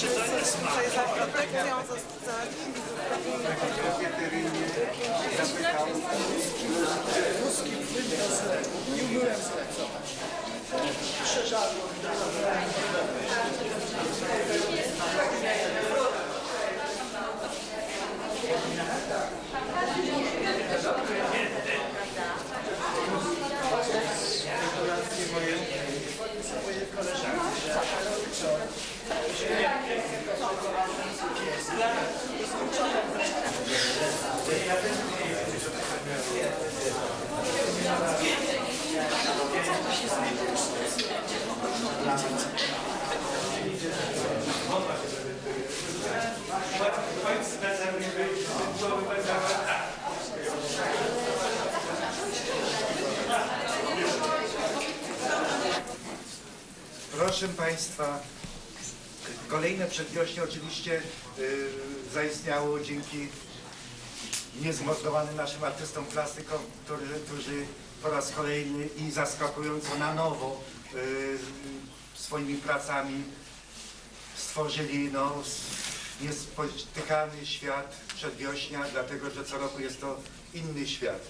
Tutaj za protekcją, za, za Proszę Państwa, kolejne przedwiośnie oczywiście y, zaistniało dzięki niezmordowanym naszym artystom plastykom, którzy, którzy po raz kolejny i zaskakująco na nowo y, swoimi pracami stworzyli no, niespotykany świat przedwiośnia, dlatego że co roku jest to inny świat.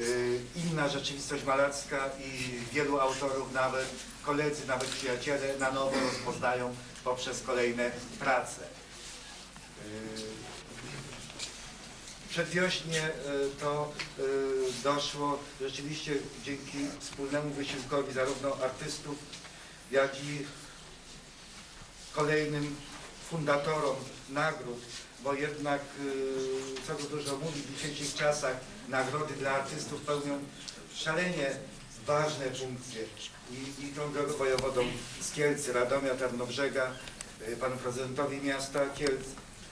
Y, inna rzeczywistość malarska i wielu autorów, nawet koledzy, nawet przyjaciele na nowo rozpoznają poprzez kolejne prace. Y, Przedwiośnie y, to doszło rzeczywiście dzięki wspólnemu wysiłkowi zarówno artystów, jak i kolejnym fundatorom nagród, bo jednak, y, co tu dużo mówić, w dzisiejszych czasach nagrody dla artystów pełnią szalenie ważne funkcje. I, i tą drogą wojewodą z Kielc, Radomia, Tarnobrzega, y, panu prezydentowi miasta Kielc,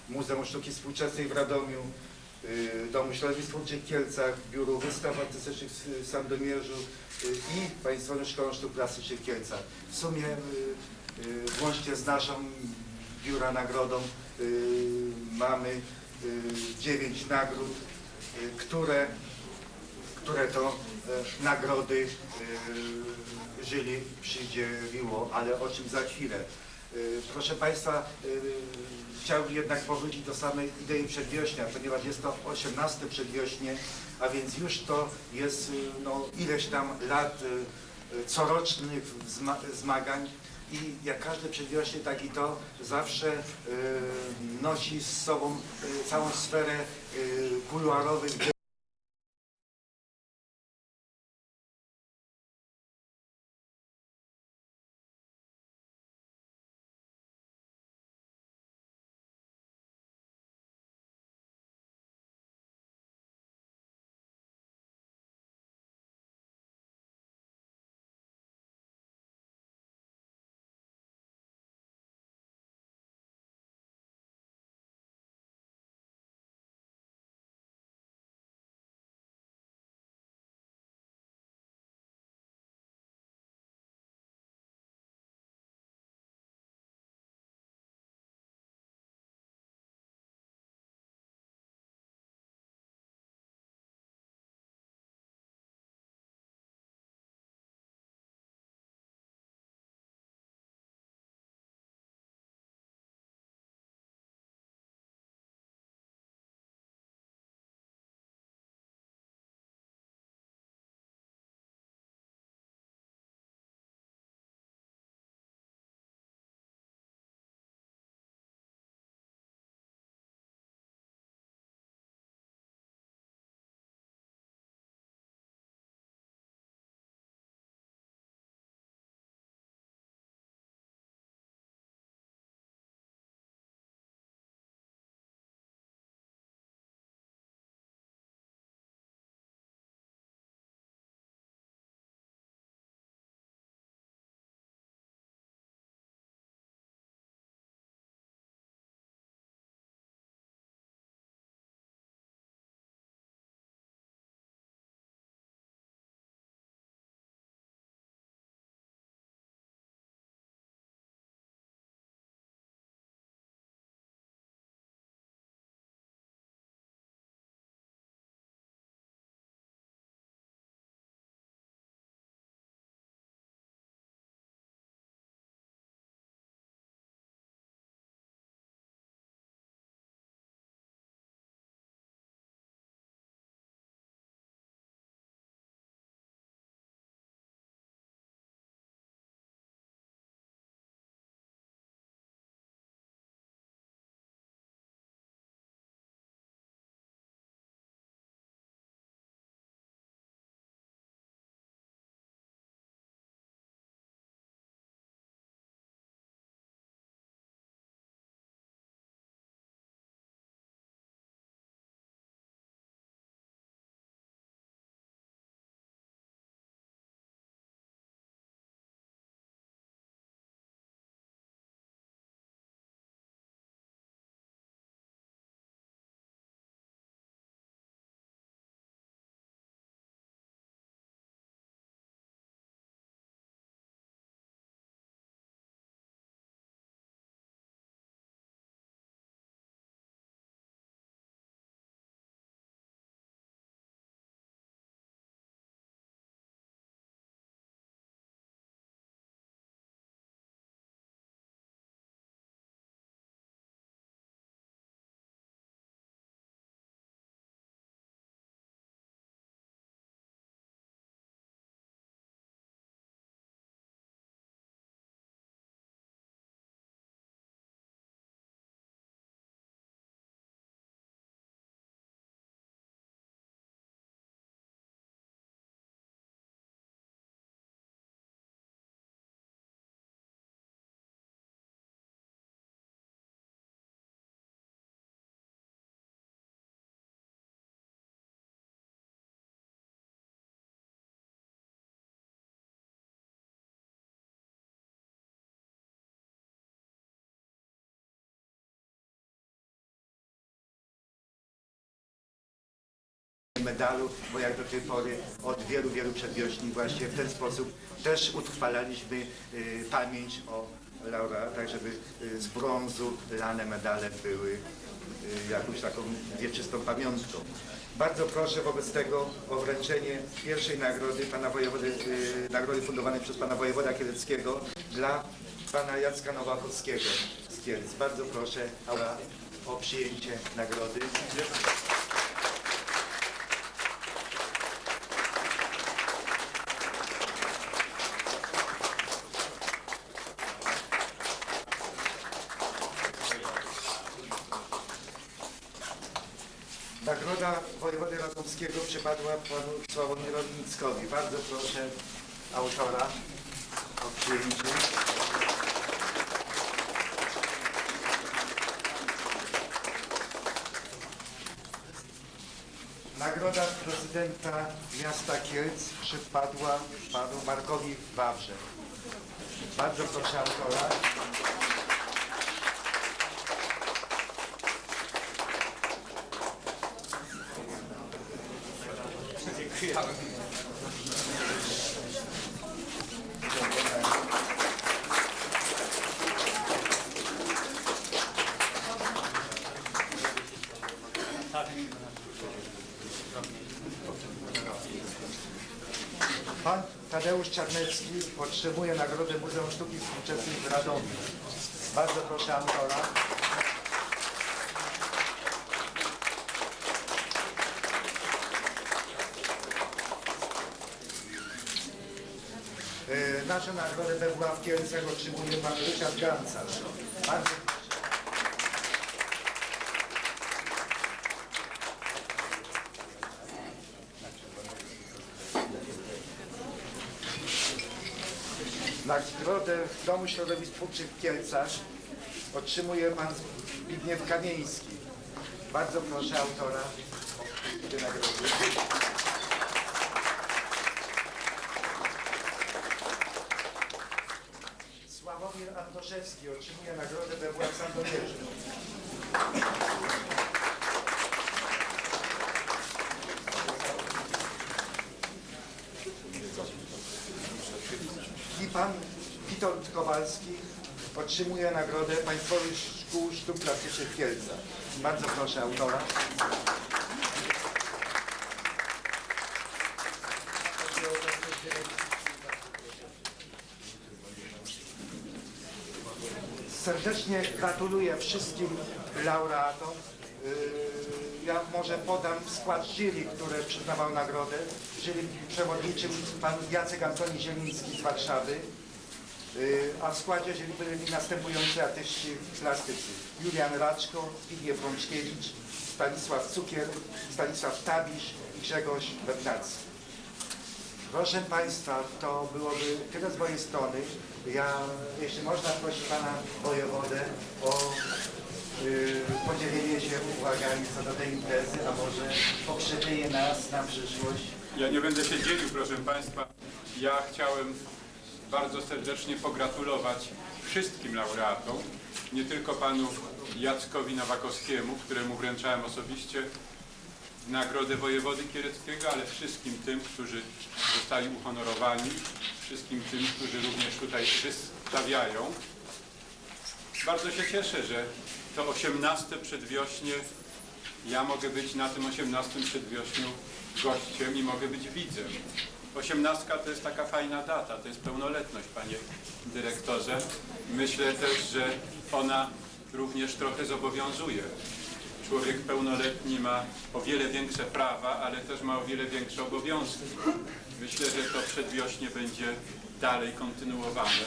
Muzeum Sztuki Współczesnej w Radomiu, y, Domu Środowisk Twórczych w Kielcach, Biuru Wystaw Artystycznych w Sandomierzu i Państwową Szkołą Sztuk Plastycznych w Kielcach. W sumie włącznie z naszą biura nagrodą y, mamy y, dziewięć nagród, y, które, które to y, nagrody y, żyli przydzieliło, ale o czym za chwilę. Y, Proszę Państwa, chciałbym jednak powrócić do samej idei przedwiośnia, ponieważ jest to 18 przedwiośnie, a więc już to jest no, ileś tam lat corocznych zma zmagań i jak każde przedwiośnie, tak i to zawsze y, nosi z sobą y, całą sferę y, kuluarowych medalu, bo jak do tej pory od wielu, wielu przedwiośni właśnie w ten sposób też utrwalaliśmy y, pamięć o laureatach, żeby y, z brązu lane medale były y, jakąś taką wieczystą pamiątką. Bardzo proszę wobec tego o wręczenie pierwszej nagrody pana wojewody, y, nagrody fundowanej przez pana wojewoda Kieleckiego dla pana Jacka Nowakowskiego z Kielc. Bardzo proszę Aura, o przyjęcie nagrody. Nagroda przypadła panu Sławomirowi Mickowi. Bardzo proszę autora o przyjęcie. Nagroda prezydenta miasta Kielc przypadła panu Markowi Wawrze. Bardzo proszę autora. Pan Tadeusz Czarnecki otrzymuje Nagrodę Muzeum Sztuki Współczesnej w Radomiu. Bardzo proszę autora. Naszą nagrodę we w Kielcach otrzymuje pan Ryszard Gancarz. Bardzo. Nagrodę w Domu Środowisk Twórczych w Kielcach otrzymuje pan Zbigniew Kamieński. Bardzo proszę autora tej nagrody. Antoszewski otrzymuje nagrodę we Sandomierzu. I pan Witold Kowalski otrzymuje nagrodę Państwowych Szkół Sztuk Plastycznych w Kielcach. Bardzo proszę autora. Serdecznie gratuluję wszystkim laureatom. Yy, Ja może podam skład jury, które przyznawał nagrodę. Jury przewodniczym pan Jacek Antoni Zieliński z Warszawy, Yy, a w składzie jury byli następujący artyści plastycy. Julian Raczko, Zbigniew Rączkiewicz, Stanisław Cukier, Stanisław Tabisz i Grzegorz Bednacki. Proszę Państwa, to byłoby tyle z mojej strony. Ja, jeśli można, prosić Pana Wojewodę o y, podzielenie się uwagami co do tej imprezy, a może pokrzepienie nas na przyszłość. Ja nie będę się dzielił, proszę Państwa. Ja chciałem bardzo serdecznie pogratulować wszystkim laureatom, nie tylko panu Jackowi Nowakowskiemu, któremu wręczałem osobiście Nagrodę Wojewody Kieleckiego, ale wszystkim tym, którzy zostali uhonorowani, wszystkim tym, którzy również tutaj wystawiają. Bardzo się cieszę, że to 18 przedwiośnie ja mogę być na tym 18 przedwiośniu gościem i mogę być widzem. 18 to jest taka fajna data, to jest pełnoletność, panie dyrektorze. Myślę też, że ona również trochę zobowiązuje. Człowiek pełnoletni ma o wiele większe prawa, ale też ma o wiele większe obowiązki. Myślę, że to przedwiośnie będzie dalej kontynuowane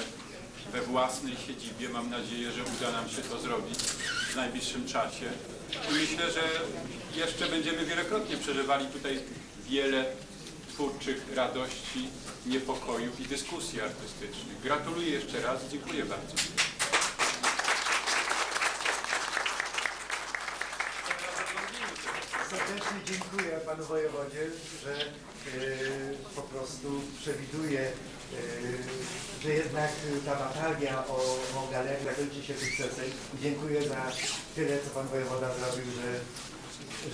we własnej siedzibie. Mam nadzieję, że uda nam się to zrobić w najbliższym czasie. Myślę, że jeszcze będziemy wielokrotnie przeżywali tutaj wiele twórczych radości, niepokoju i dyskusji artystycznych. Gratuluję jeszcze raz dziękuję bardzo. Serdecznie dziękuję Panu Wojewodzie, że e, po prostu przewiduje, e, że jednak ta batalia o, o galerię zakończy się sukcesem. Dziękuję za tyle, co Pan Wojewoda zrobił, że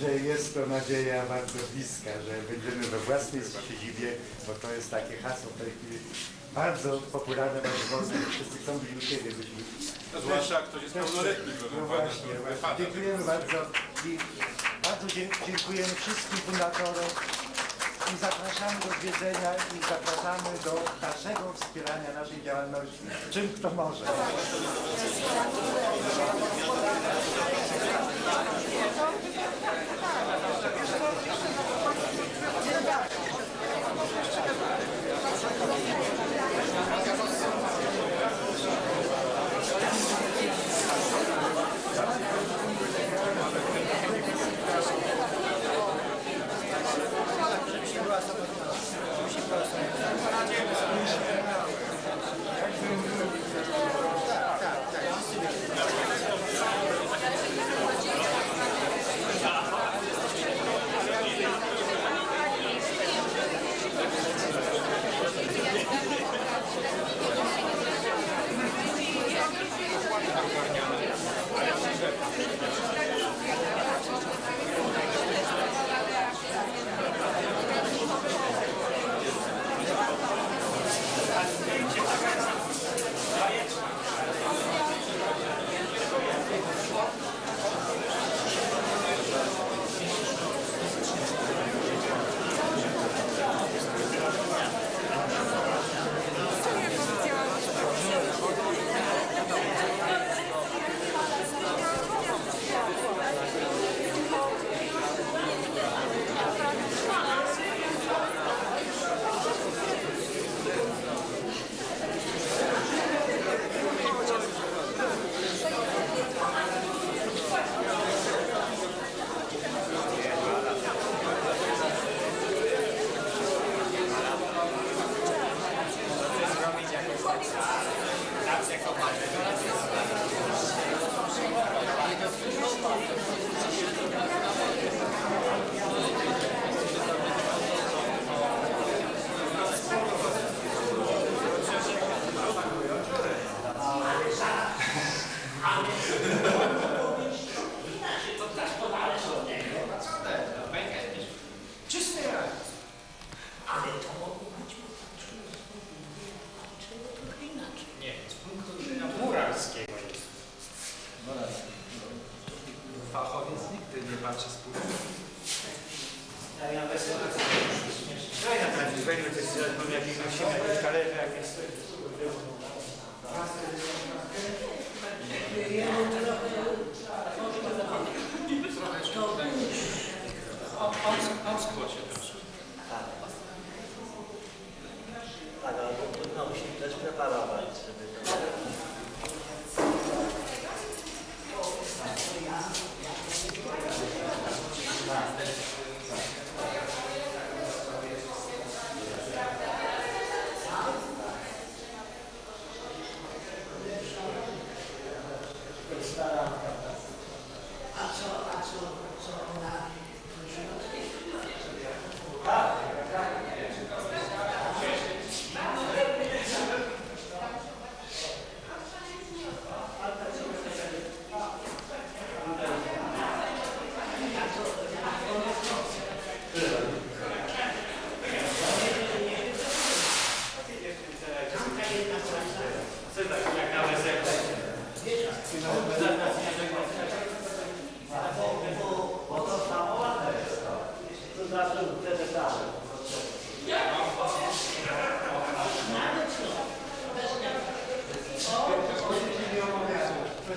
że jest to nadzieja bardzo bliska, że będziemy we własnej siedzibie, bo to jest takie hasło w tej chwili bardzo popularne w Polsce, wszyscy chcą być u siebie. Byśmy zwłaszcza ktoś jest pełnoletni, proszę No pana. Dziękujemy bardzo i bardzo dziękujemy wszystkim fundatorom i zapraszamy do zwiedzenia i zapraszamy do dalszego wspierania naszej działalności, czym kto może.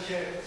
Się...